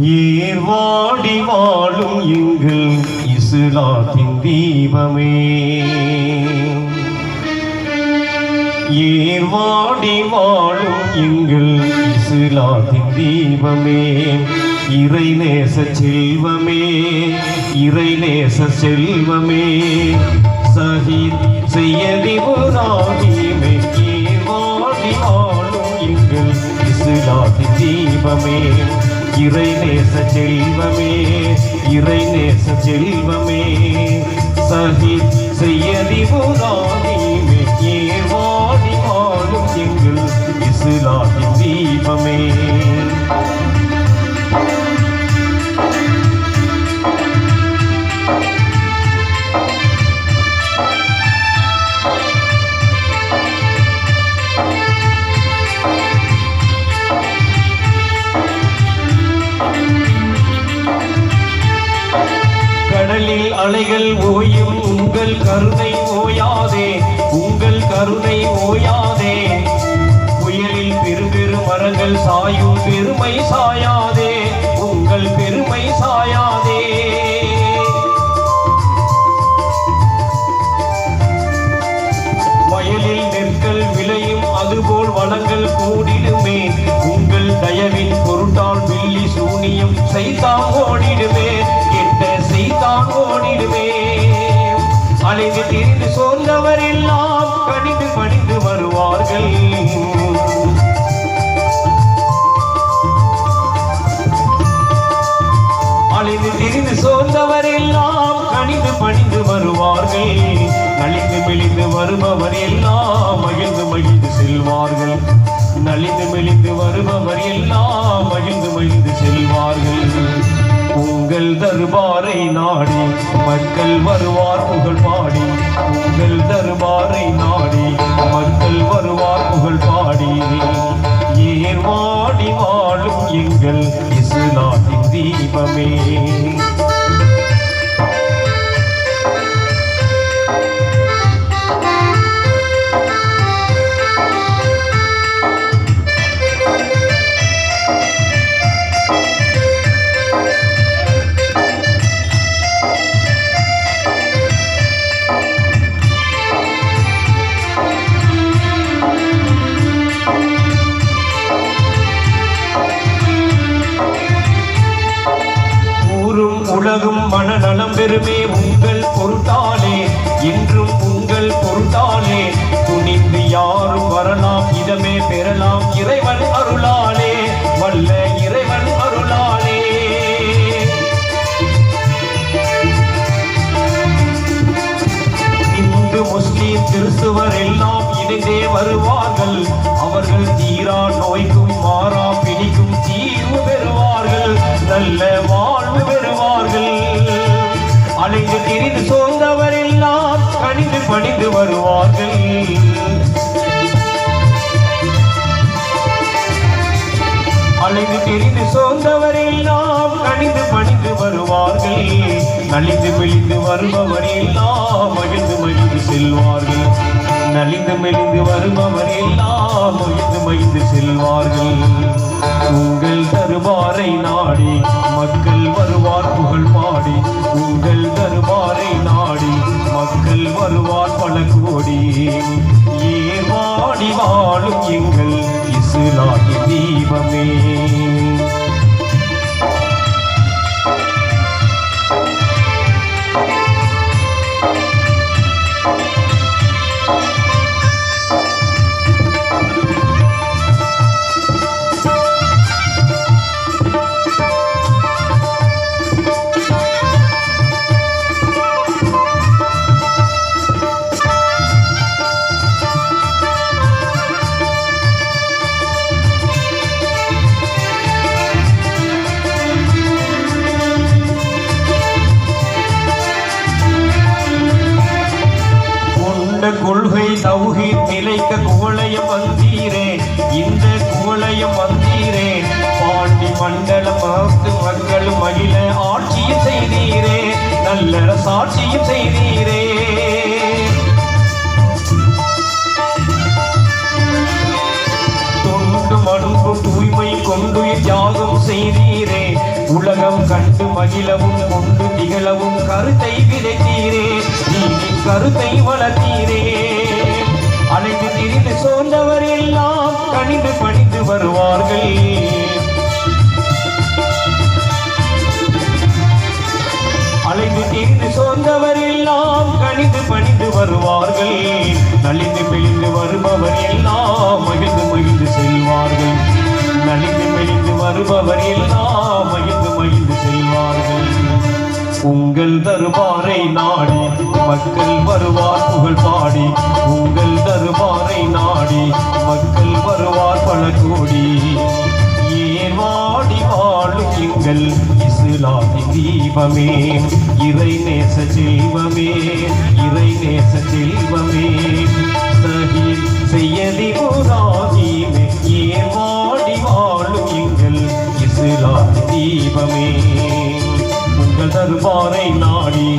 ஏர்வாடி வாழும் எங்கள் இஸ்லாத்தின் தீபமே. ஏர்வாடி வாழும் எங்கள் இஸ்லாத்தின் தீபமே. இறைநேச செல்வமே இறைநேச செல்வமே. சஹீத் செய்யதி புராகிமே ஏர்வாடி வாழும் எங்கள் இஸ்லாத்தின் தீபமே. இறை நேச செல்வமே இறை நேச செல்வமே. சகி செய்யதி புராகிமே ஏர்வாடி வாழும் எங்கள் இஸ்லாத்தின் தீபமே. உங்கள் ஓயும் உங்கள் கருணை ஓயாதே உங்கள் கருணை ஓயாதே. புயலில் பெரு பெரு மரங்கள் சாயும் பெருமை சாயாதே உங்கள் பெருமை சாயாதே. வயலில் நெற்கள் விளையும் அதுபோல் வளங்கள் கூடிடுமே. உங்கள் தயவின் பொருட்டால் வில்லி சூனியம் செய்தாமோ அலைந்து திரிந்து சோர்ந்தவர் எல்லாம் கணிந்து பணிந்து வருவார்கள். அலைந்து திரிந்து சோர்ந்தவர் எல்லாம் கணிந்து பணிந்து வருவார்கள். நலிந்து மெலிந்து வருபவர் எல்லாம் மகிழ்ந்து மகிழ்ந்து செல்வார்கள். நலிந்து மெலிந்து வருபவர் எல்லாம் மகிழ்ந்து மகிழ்ந்து செல்வார்கள். உங்கள் தருபாரை நாடி மக்கள் வருவார் புகழ் பாடி. உங்கள் தருபாரை நாடி மக்கள் வருவார் புகழ் பாடி. ஏர்வாடி வாழும் எங்கள் இஸ்லாத்தின் தீபமே. மனநலம் பெருமே உங்கள் பொருட்டாலே. என்றும் உங்கள் பொருட்டாலே. துணிந்து யாரும் வரலாம் இதமே பெறலாம். இறைவன் அருளாலே. வல்ல இறைவன் அருளாலே. இந்து முஸ்லீம் கிறிஸ்துவர் எல்லாம் இணைந்தே வருவார்கள். அவர்கள் தீரா நோய்க்கும் மாறா பிடிக்கும் தீர்வு பெறுவார்கள். நல்ல அலைந்து திரிந்து சோர்ந்தவர் எல்லாம் கணிந்து பணிந்து வருவார்கள். அலைந்து திரிந்து சோர்ந்தவர் எல்லாம் கணிந்து பணிந்து வருவார்கள். நலிந்து மெலிந்து வருபவர் எல்லாம் மகிழ்ந்து மகிழ்ந்து செல்வார்கள். நலிந்து மெலிந்து வருபவர் எல்லாம் மகிழ்ந்து மகிழ்ந்து செல்வார்கள். உங்கள் தருபாரை நாடி தீபமே கொண்ட கொள்கை தௌகி நிலைக்க குவளையம் வந்தீரே இந்த குவளையம் வந்தீரே. பாண்டி மண்டலம் மகத்து மக்கள் மகிழ ஆட்சியும் செய்தீரே நல்ல சாட்சியும் செய்தீரே. தொண்டு மண்பு தூய்மை கொண்டு தியாகம் செய்தீரே. உலகம் கண்டு மகிழவும் கொண்டு திகழவும் கருத்தை விதைத்தீரே. கருத்தை வளர்த்தீரே. அழைத்து திரிந்து சோர்ந்தவர் எல்லாம் கணிந்து பணிந்து வருவார்கள். அழைந்து திரிந்து சோர்ந்தவர் எல்லாம் கணிந்து பணிந்து வருவார்கள். நலிந்து பிழிந்து வருபவர் எல்லாம் மகிழ்ந்து மகிழ்ந்து செல்வார்கள் நலிந்து மெலிந்து வருபவர் எல்லாம் மகிழ்ந்து மகிழ்ந்து செல்வார்கள் உங்கள் தருபாரை மக்கள் வருவார் புகழ் பாடி உங்கள் தருவாரை நாடி மக்கள் வருவார் பல கோடி. ஏவாடி வாழும் எங்கள் இஸ்லாமின் தீபமே? இறை நேச செல்வமே இறை நேச செல்வமே. சஹீல் செய்யதி புராதீமே ஏவாடி வாழும் எங்கள் இஸ்லாமின் தீபமே? உங்கள் தருவாரை நாடி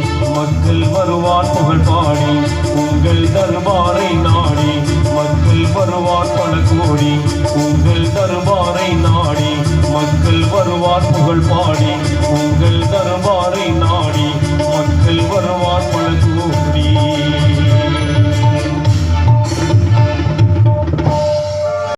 மக்கள் வருவார் புகழ் பாடி உங்கள் தர்பாரை நாடி. மக்கள் வருவார் பல கோடி உங்கள் தர்பாரை நாடி. மக்கள் வருவார் புகழ் பாடி